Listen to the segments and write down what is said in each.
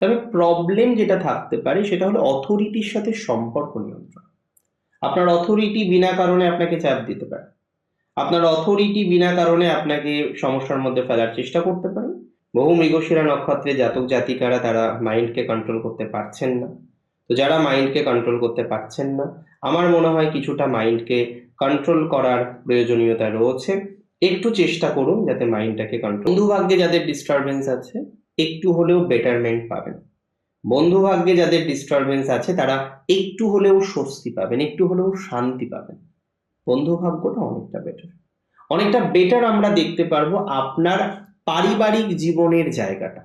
তবে প্রবলেম যেটা থাকতে পারে সেটা হলো অথরিটির সাথে সম্পর্ক নিয়ন্ত্রণ। আপনার অথরিটি বিনা কারণে আপনাকে চাপ দিতে পারে। আপনার অথরিটি বিনা কারণে আপনাকে সমস্যার মধ্যে ফেলার চেষ্টা করতে পারে। বহু মৃগশিরা নক্ষত্রে জাতক জাতিকারা তারা মাইন্ডকে কন্ট্রোল করতে পারছেন না। তো যারা মাইন্ডকে কন্ট্রোল করতে পারছেন না, আমার মনে হয় কিছুটা মাইন্ডকে কন্ট্রোল করার প্রয়োজনীয়তা রয়েছে। একটু চেষ্টা করুন যাতে মাইন্ডটাকে কন্ট্রোল বন্ধু ভাগ্যে যাদের ডিস্টারবেন্স আছে একটু হলেও বেটারমেন্ট পাবেন। বন্ধু ভাগ্যে যাদের ডিস্টারবেন্স আছে, তারা একটু হলেও স্বস্তি পাবেন, একটু হলেও শান্তি পাবেন। বন্ধু ভাগ্যটা অনেকটা বেটার অনেকটা বেটার আমরা দেখতে পারব আপনার পারিবারিক জীবনের জায়গাটা।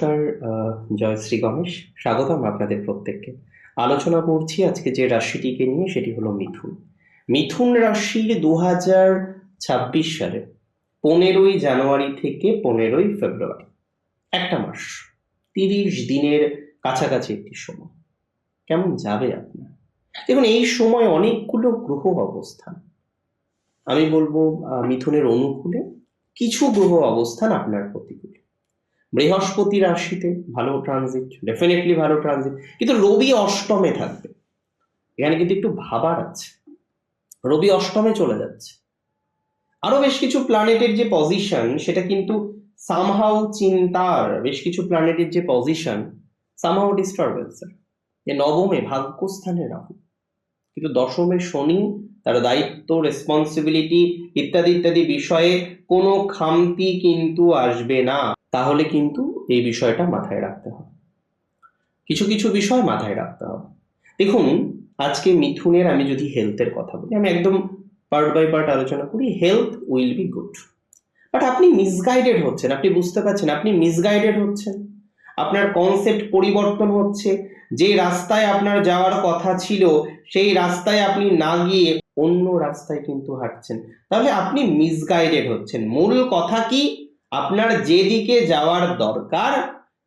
নমস্কার জয় শ্রী গণেশ। স্বাগতম আপনাদের প্রত্যেককে। আলোচনা করছি আজকে যে রাশিটিকে নিয়ে, সেটি হলো মিথুন। মিথুন রাশির দু হাজার ছাব্বিশ সালে, পনেরোই জানুয়ারি থেকে পনেরোই ফেব্রুয়ারি, একটা মাস, তিরিশ দিনের কাছাকাছি একটি সময়। কেমন যাবে আপনার? দেখুন, এই সময় অনেকগুলো গ্রহ অবস্থান। আমি বলব মিথুনের অনুকূলে কিছু গ্রহ অবস্থান আপনার প্রতিকূলে। বৃহস্পতি রাশিতে ভালো ট্রানজিট ডেফিনেটলি ভালো ট্রানজিট কিন্তু রবি অষ্টমে থাকবে। এখানে কিন্তু একটু ভাবার আছে। রবি অষ্টমে চলে যাচ্ছে। আরও বেশ কিছু প্ল্যানেটের যে পজিশন সেটা কিন্তু সামহাউ চিন্তার বেশ কিছু প্ল্যানেটের যে পজিশন সামহাউ ডিস্টারবেন্স যে নবমে ভাগ্যস্থানে রাহু। কিন্তু দশমে শনি, তার দায়িত্ব রেসপন্সিবিলিটি ইত্যাদি ইত্যাদি বিষয়ে কোনো খামতি কিন্তু আসবে না। তাহলে কিন্তু এই বিষয়টা মাথায় রাখতে হবে। কিছু কিছু বিষয় মাথায় রাখতে হবে। দেখুন, আজকে মিথুনের আমি যদি হেলথের কথা বলি, আমি একদম পার্ট বাই পার্ট আলোচনা করি health will be good but আপনি মিসগাইডেড হচ্ছেন, আপনি বুঝতে পারছেন, আপনি মিসগাইডেড হচ্ছেন। আপনার কনসেপ্ট পরিবর্তন হচ্ছে, যে রাস্তায় আপনার যাওয়ার কথা ছিল, সেই রাস্তায় আপনি না গিয়ে অন্য রাস্তায় কিন্তু হাঁটছেন। তাহলে আপনি মিসগাইডেড হচ্ছেন। মূল কথা কি? আপনার যেদিকে যাওয়ার দরকার,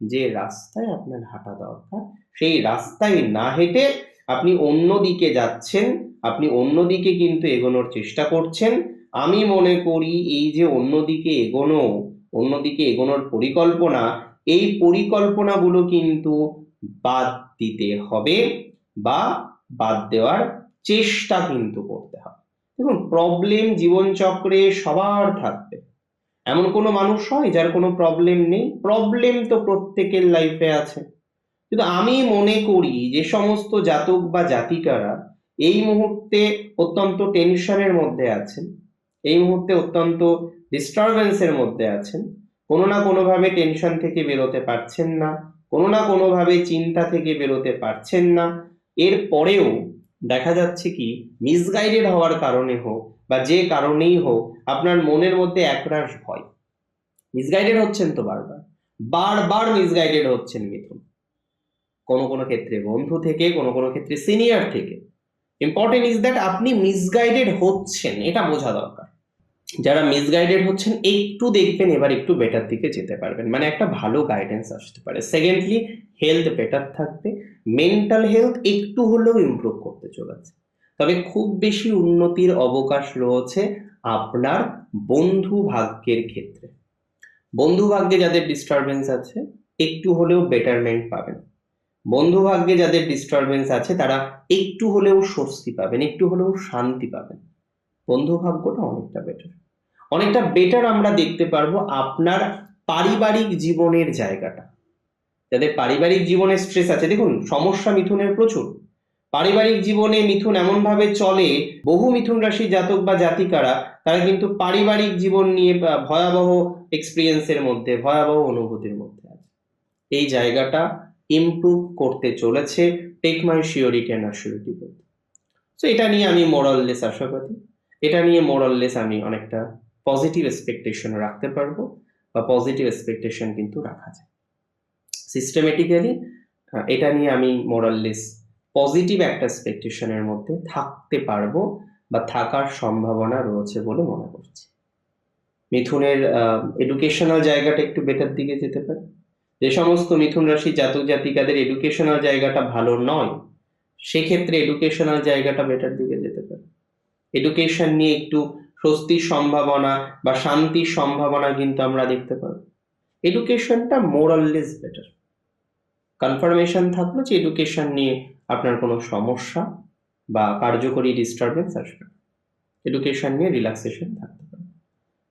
যে রাস্তায় আপনার হাঁটা দরকার, সেই রাস্তায় না হেঁটে আপনি অন্য দিকে যাচ্ছেন, আপনি অন্যদিকে কিন্তু এগোনোর চেষ্টা করছেন। আমি মনে করি এই যে অন্যদিকে এগোনো অন্যদিকে এগোনোর পরিকল্পনা, এই পরিকল্পনাগুলো কিন্তু বাদ দিতে হবে বা বাদ দেওয়ার চেষ্টা কিন্তু করতে হবে। দেখুন প্রবলেম জীবনচক্রে সবার থাকবে। এমন কোনো মানুষ হয় যার কোনো প্রবলেম নেই? প্রবলেম তো প্রত্যেকের লাইফে আছে। কিন্তু আমি মনে করি যে সমস্ত জাতক বা জাতিকারা এই মুহূর্তে অত্যন্ত টেনশনের মধ্যে আছেন। এই মুহূর্তে অত্যন্ত ডিস্টারবেন্সের মধ্যে আছেন। কোনো না কোনোভাবে টেনশন থেকে বেরোতে পারছেন না। কোনো না কোনোভাবে চিন্তা থেকে বেরোতে পারছেন না। এর পরেও দেখা যাচ্ছে কি মিসগাইডেড হওয়ার কারণে হোক বা যে কারণেই হোক, আপনার মনের মধ্যে একরাশ ভয়। মিসগাইডেড হচ্ছেন তো বারবার। বারবার মিসগাইডেড হচ্ছেন মিথুন। কোনো কোনো ক্ষেত্রে বন্ধু থেকে, কোনো কোনো ক্ষেত্রে সিনিয়র থেকে। ইম্পর্টেন্ট ইজ দ্যাট আপনি মিসগাইডেড হচ্ছেন, এটা বোঝা দরকার। যারা মিসগাইডেড হচ্ছেন, একটু দেখবেন, এবার একটু বেটার দিকে যেতে পারবেন। মানে একটা ভালো গাইডেন্স আসতে পারে। সেকেন্ডলি হেলথ বেটার থাকবে। মেন্টাল হেলথ একটু হলেও ইমপ্রুভ করতে চলেছে। তবে খুব বেশি উন্নতির অবকাশ রয়েছে আপনার বন্ধু ভাগ্যের ক্ষেত্রে। বন্ধু ভাগ্যে যাদের ডিস্টারবেন্স আছে, একটু হলেও বেটারমেন্ট পাবেন। বন্ধু ভাগ্যে যাদের ডিস্টারবেন্স আছে, তারা একটু হলেও স্বস্তি পাবেন, একটু হলেও শান্তি পাবেন। বন্ধু ভাগ্যটা অনেকটা বেটার অনেকটা বেটার আমরা দেখতে পারব আপনার পারিবারিক জীবনের জায়গাটা। যাদের পারিবারিক জীবনে স্ট্রেস আছে, দেখুন, সমস্যা মিথুনের প্রচুর। পারিবারিক জীবনে মিথুন এমন ভাবে চলে, বহু মিথুন রাশি জাতক বা জাতিকারা, তারা কিন্তু পারিবারিক জীবন নিয়ে ভয়াবহ এক্সপিরিয়েন্সের মধ্যে, ভয়াবহ অনুভূতির মধ্যে আছে। এই জায়গাটা ইমপ্রুভ করতে চলেছে take my surety and assurity বলতে। সো এটা নিয়ে আমি মোরাললেস আশাবাদী। এটা নিয়ে মোরাললেস আমি অনেকটা পজিটিভ এক্সপেকটেশন রাখতে পারব বা পজিটিভ এক্সপেকটেশন কিন্তু রাখা যায়। সিস্টেমেটিক্যালি এটা নিয়ে আমি মোরাললেস পজিটিভ একটা এক্সপেকটেশনের মধ্যে থাকতে পারব বা থাকার সম্ভাবনা রয়েছে বলে মনে করছি। মিথুনের এডুকেশনাল জায়গাটা একটু বেটার দিকে যেতে পারে। যে সমস্ত মিথুন রাশি জাতক জাতিকাদের এডুকেশনাল জায়গাটা ভালো নয়, সেক্ষেত্রে এডুকেশনাল জায়গাটা বেটার দিকে যেতে পারে। এডুকেশন নিয়ে একটু স্বস্তির সম্ভাবনা বা শান্তির সম্ভাবনা কিন্তু আমরা দেখতে পাবো। এডুকেশনটা মোরাললেস বেটার কনফার্মেশন থাকল যে এডুকেশন নিয়ে আপনার কোনো সমস্যা বা কার্যকরী ডিস্টারবেন্স আসবে এডুকেশন নিয়ে রিল্যাক্সেশন থাকতে পারে।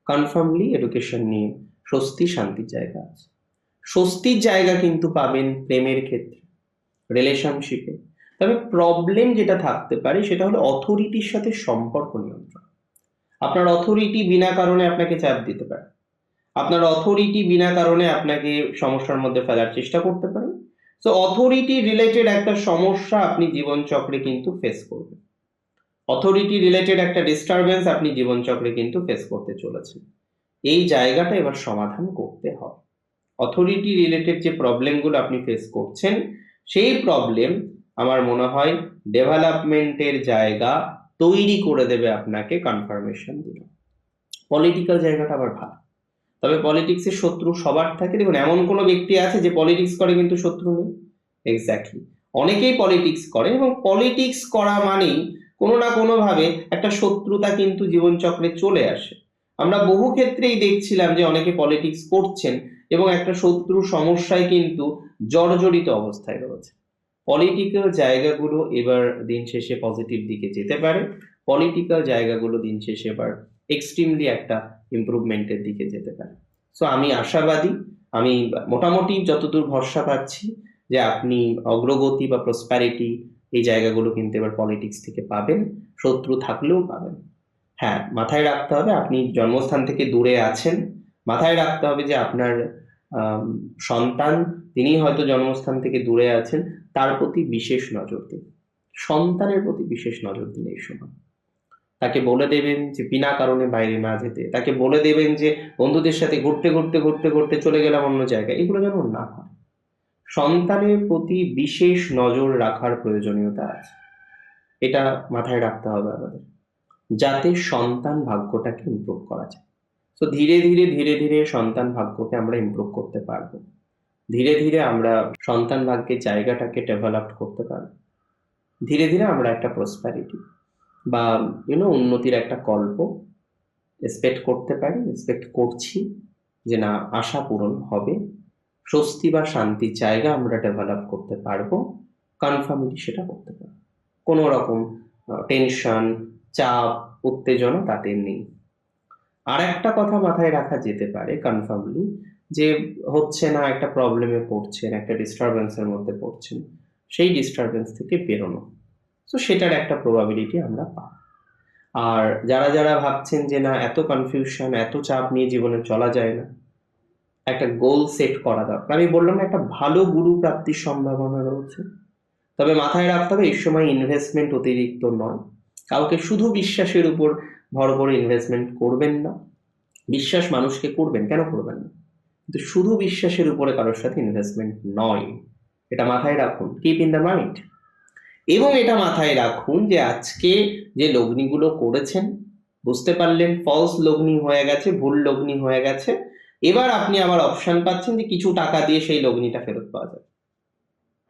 কনফার্মলি এডুকেশন নিয়ে স্বস্তি, শান্তির জায়গা আছে। স্বস্তির জায়গা কিন্তু পাবেন প্রেমের ক্ষেত্রে রিলেশনশিপে তবে প্রবলেম যেটা থাকতে পারে সেটা হলো অথরিটির সাথে সম্পর্ক নিয়ন্ত্রণ। আপনার অথরিটি বিনা কারণে আপনাকে চাপ দিতে পারে। আপনার অথরিটি বিনা কারণে আপনাকে সমস্যার মধ্যে ফেলার চেষ্টা করতে পারে। সো অথরিটি রিলেটেড একটা সমস্যা আপনি জীবনচক্রে কিন্তু ফেস করবেন। অথরিটি রিলেটেড একটা ডিস্টারবেন্স আপনি জীবনচক্রে কিন্তু ফেস করতে চলেছেন। এই জায়গাটা এবার সমাধান করতে হবে। অথরিটি রিলেটেড যে প্রবলেমগুলো আপনি ফেস করছেন, সেই প্রবলেম আমার মনে হয় ডেভেলপমেন্টের জায়গা তৈরি করে দেবে আপনাকে কনফার্মেশন দিল। পলিটিক্যাল জায়গাটা আবার ভালো। তবে পলিটিক্সের শত্রু সবার থাকে। দেখুন, এমন কোনো ব্যক্তি আছে যে পলিটিক্স করে কিন্তু শত্রু নেই। এক্স্যাক্টলি অনেকেই পলিটিক্স করে এবং পলিটিক্স করা মানেই কোনো না কোনোভাবে একটা শত্রুতা কিন্তু জীবনচক্রে চলে আসে। আমরা বহু ক্ষেত্রেই দেখছিলাম যে অনেকে পলিটিক্স করছেন এবং একটা শত্রু সমস্যায় কিন্তু জর্জরিত অবস্থায় রয়েছে। পলিটিক্যাল জায়গাগুলো এবার দিন শেষে পজিটিভ দিকে যেতে পারে। পলিটিক্যাল জায়গাগুলো দিন শেষে এবার এক্সট্রিমলি একটা ইমপ্রুভমেন্টের দিকে যেতে পারে। সো আমি আশাবাদী, আমি মোটামুটি যতদূর ভরসা পাচ্ছি যে আপনি অগ্রগতি বা প্রসপ্যারিটি এই জায়গাগুলো কিন্তু এবার পলিটিক্স থেকে পাবেন, শত্রু থাকলেও পাবেন। হ্যাঁ মাথায় রাখতে হবে আপনি জন্মস্থান থেকে দূরে আছেন, মাথায় রাখতে হবে যে আপনার সন্তান, তিনি হয়তো জন্মস্থান থেকে দূরে আছেন, তার প্রতি বিশেষ নজর দিন। সন্তানের প্রতি বিশেষ নজর দিন এই সময়। তাকে বলে দেবেন যে বিনা কারণে বাইরে না যেতে। তাকে বলে দেবেন যে বন্ধুদের সাথে ঘুরতে ঘুরতে ঘুরতে ঘুরতে চলে গেলাম অন্য জায়গায়। এগুলো যেন না হয়। সন্তানের প্রতি বিশেষ নজর রাখার প্রয়োজনীয়তা আছে। এটা মাথায় রাখতে হবে আমাদের। যাতে সন্তান ভাগ্যটাকে ইমপ্রুভ করা যায়। তো ধীরে ধীরে ধীরে ধীরে সন্তান ভাগ্যকে আমরা ইমপ্রুভ করতে পারব। ধীরে ধীরে আমরা সন্তান ভাগ্যের জায়গাটাকে ডেভেলপ করতে পারব। ধীরে ধীরে আমরা একটা প্রসপ্যারিটি বা ইউনো উন্নতির একটা কল্প এক্সপেক্ট করতে পারি এক্সপেক্ট করছি যে না, আশা পূরণ হবে। স্বস্তি বা শান্তির জায়গা আমরা ডেভেলপ করতে পারব কনফার্মলি সেটা করতে পারব। কোনো রকম টেনশন চাপ, উত্তেজনা তাতে নেই। আর একটা কথা মাথায় রাখা যেতে পারে কনফার্মলি যে হচ্ছে না, একটা প্রবলেমে পড়ছেন, একটা ডিস্টারবেন্সের মধ্যে পড়ছেন, সেই ডিস্টারবেন্স থেকে বেরোনো। তো সেটার একটা প্রবাবিলিটি আমরা পাই আর যারা যারা ভাবছেন যে না এত কনফিউশন এত চাপ নিয়ে জীবনে চলা যায় না একটা গোল সেট করা দরকার। আমি বললাম না, একটা ভালো গুরু প্রাপ্তির সম্ভাবনা রয়েছে। তবে মাথায় রাখতে হবে এই সময় ইনভেস্টমেন্ট অতিরিক্ত নয়। কাউকে শুধু বিশ্বাসের উপর ভর করে ইনভেস্টমেন্ট করবেন না। বিশ্বাস মানুষকে করবেন কেন করবেন না? কিন্তু শুধু বিশ্বাসের উপরে কারোর সাথে ইনভেস্টমেন্ট নয়। এটা মাথায় রাখুন। কিপ ইন দ্য মাইন্ড এবং এটা মাথায় রাখুন যে আজকে যে লগ্নিগুলো করেছেন, বুঝতে পারলেন ফলস লগ্নি হয়ে গেছে, ভুল লগ্নি হয়ে গেছে, এবার আপনি আবার অপশন পাচ্ছেন যে কিছু টাকা দিয়ে সেই লগ্নিটা ফেরত পাওয়া যাবে।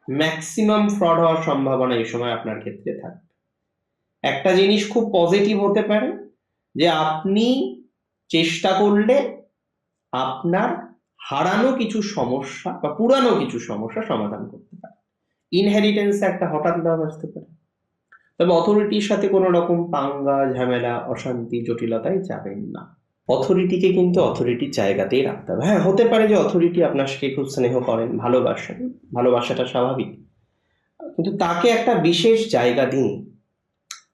ম্যাক্সিমাম ফ্রড হওয়ার সম্ভাবনা এই সময় আপনার ক্ষেত্রে থাকবে। একটা জিনিস খুব পজিটিভ হতে পারে যে আপনি চেষ্টা করলে আপনার হারানো কিছু সমস্যা বা পুরানো কিছু সমস্যা সমাধান করতে পারে ইনহেরিটেন্স একটা হঠাৎ লাভ আসতে পারে। তবে অথরিটির সাথে কোনো রকম পাঙ্গা, ঝামেলা, অশান্তি জটিলতায় যাবেন না। অথরিটিকে কিন্তু অথরিটির জায়গাতেই রাখতে হবে। হ্যাঁ হতে পারে যে অথরিটি আপনার সাথে খুব স্নেহ করেন, ভালোবাসেন, ভালোবাসাটা স্বাভাবিক। কিন্তু তাকে একটা বিশেষ জায়গা দিন।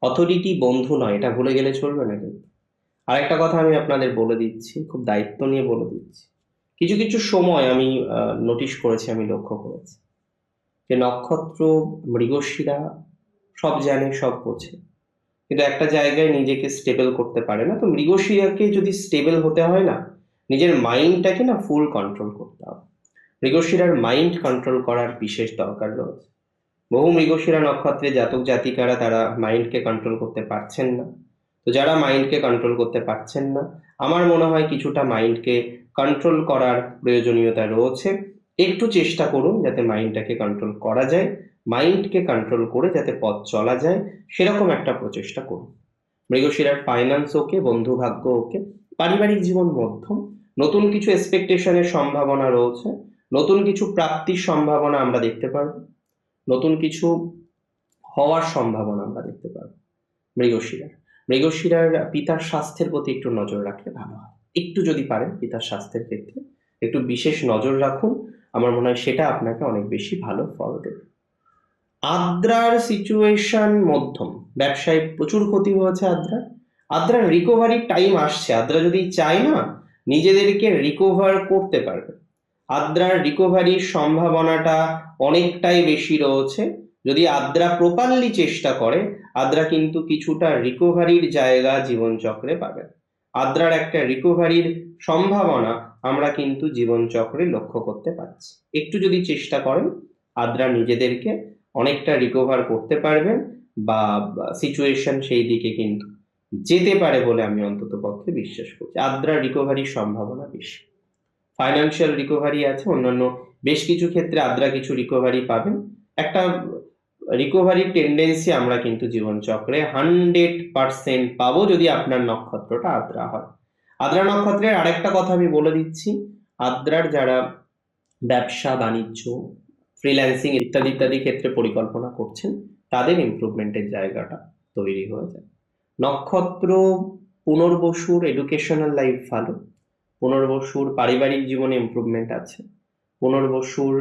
অথরিটি বন্ধু নয়, এটা ভুলে গেলে চলবে না কিন্তু। আরেকটা কথা আমি আপনাদের বলে দিচ্ছি, খুব দায়িত্ব নিয়ে বলে দিচ্ছি। কিছু কিছু সময় আমি নোটিশ করেছি, আমি লক্ষ্য করেছি। যে নক্ষত্র, মৃগশিরা, সব জানে, সব বোঝে। কিন্তু একটা জায়গায় নিজেকে স্টেবল করতে পারে না। তো মৃগশিরাকে যদি স্টেবল হতে হয় না, নিজের মাইন্ডটাকে না ফুল কন্ট্রোল করতে হবে। মৃগশিরার মাইন্ড কন্ট্রোল করার বিশেষ দরকার রয়েছে। বহু মৃগশিরা নক্ষত্রে জাতক জাতিকারা তারা মাইন্ডকে কন্ট্রোল করতে পারছেন না। তো যারা মাইন্ডকে কন্ট্রোল করতে পারছেন না, আমার মনে হয় কিছুটা মাইন্ডকে কন্ট্রোল করার প্রয়োজনীয়তা রয়েছে। একটু চেষ্টা করুন যাতে মাইন্ডটাকে কন্ট্রোল করা যায় মাইন্ডকে কন্ট্রোল করে যাতে পথ চলা যায়, সেরকম একটা প্রচেষ্টা করুন। মৃগশিরার ফাইন্যান্স ওকে বন্ধু ভাগ্য ওকে পারিবারিক জীবন মধ্যম, নতুন কিছু এক্সপেকটেশনের সম্ভাবনা রয়েছে, নতুন কিছু প্রাপ্তির সম্ভাবনা আমরা দেখতে পারব, নতুন কিছু হওয়ার সম্ভাবনা আমরা দেখতে পারব। মৃগশিরার মৃগশিরার পিতার স্বাস্থ্যের প্রতি একটু নজর রাখলে ভালো হয়। একটু যদি পারেন পিতার স্বাস্থ্যের ক্ষেত্রে, একটু বিশেষ নজর রাখুন আমার মনে হয় সেটা আপনাকে অনেক বেশি ভালো ফল দেবে। আদ্রার সিচুয়েশন মধ্যম। ব্যবসায় প্রচুর ক্ষতি হয়েছে আদ্রার। আদ্রার রিকভারির টাইম আসছে। আদ্রা যদি চায় না, নিজেদেরকে রিকভার করতে পারবে। আদ্রার রিকভারির সম্ভাবনাটা অনেকটাই বেশি রয়েছে। যদি আদ্রা প্রপারলি চেষ্টা করে, আদ্রা কিন্তু কিছুটা রিকভারির জায়গা জীবনচক্রে পাবে। আদ্রার একটা রিকভারির সম্ভাবনা আমরা কিন্তু জীবনচক্রে লক্ষ্য করতে পারছি। একটু যদি চেষ্টা করেন, আদ্রা নিজেদেরকে অনেকটা রিকভার করতে পারবেন বা সিচুয়েশন সেই দিকে কিন্তু যেতে পারে বলে আমি অন্তত পক্ষে বিশ্বাস করছি। আদ্রা রিকভারির সম্ভাবনা বেশি। ফাইন্যান্সিয়াল রিকভারি আছে, অন্যান্য বেশ কিছু ক্ষেত্রে আদ্রা কিছু রিকভারি পাবেন। একটা রিকভারি টেন্ডেন্সি আমরা কিন্তু জীবনচক্রে হান্ড্রেড পার্সেন্ট পাবো যদি আপনার নক্ষত্রটা আদ্রা হয়। আদ্রা নক্ষত্রের আরেকটা কথা আমি বলে দিচ্ছি। আদ্রার যারা ব্যবসা, বাণিজ্য ফ্রিল্যান্সিং ইত্যাদি ইত্যাদি ক্ষেত্রে পরিকল্পনা করছেন, তাদের ইমপ্রুভমেন্টের জায়গাটা তৈরি হয়ে যায় নক্ষত্র পুনর্বসুর এডুকেশনাল লাইফ ভালো। পুনর্বসুর পারিবারিক জীবনে ইমপ্রুভমেন্ট আছে। পুনর্বসুর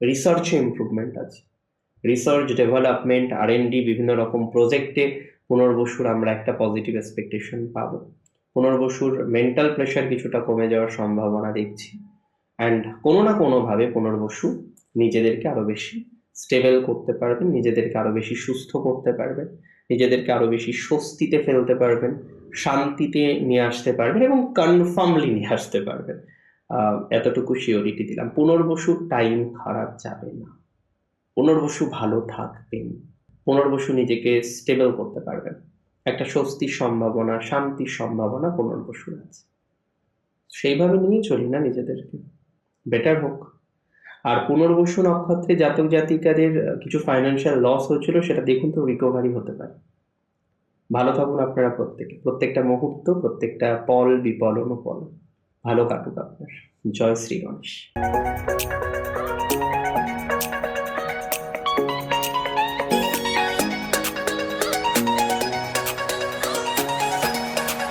রিসার্চে ইমপ্রুভমেন্ট আছে। Research development R and D বিভিন্ন রকম প্রজেক্টে পুনর্বসুর আমরা একটা পজিটিভ এক্সপেকটেশন পাবো। পুনর্বসুর মেন্টাল প্রেশার কিছুটা কমে যাওয়ার সম্ভাবনা দেখছি। অ্যান্ড কোনো না কোনোভাবে পুনর্বসু নিজেদেরকে আরও বেশি স্টেবল করতে পারবেন, নিজেদেরকে আরও বেশি সুস্থ করতে পারবেন, নিজেদেরকে আরও বেশি স্বস্তিতে ফেলতে পারবেন, শান্তিতে নিয়ে আসতে পারবেন এবং কনফার্মলি নিয়ে আসতে পারবেন। এতটুকু শিওরিটি দিলাম। পুনর্বসুর টাইম খারাপ যাবে না। পুনর্বসু ভালো থাকবেন। পুনর্বসু নিজেকে স্টেবল করতে পারবেন। একটা স্বস্তির সম্ভাবনা, শান্তির সম্ভাবনা পুনর্বসুর আছে। সেইভাবে নিয়ে চলি না নিজেদেরকে। বেটার হোক। আর পুনর্বসু নক্ষত্রে জাতক জাতিকাদের কিছু ফাইন্যান্সিয়াল লস হয়েছিল, সেটা দেখুন তো রিকভারি হতে পারে। ভালো থাকুন আপনারা প্রত্যেকে। প্রত্যেকটা মুহূর্ত, প্রত্যেকটা পল, বিপল, অনুপল। ভালো কাটুক আপনার। জয় শ্রী গণেশ।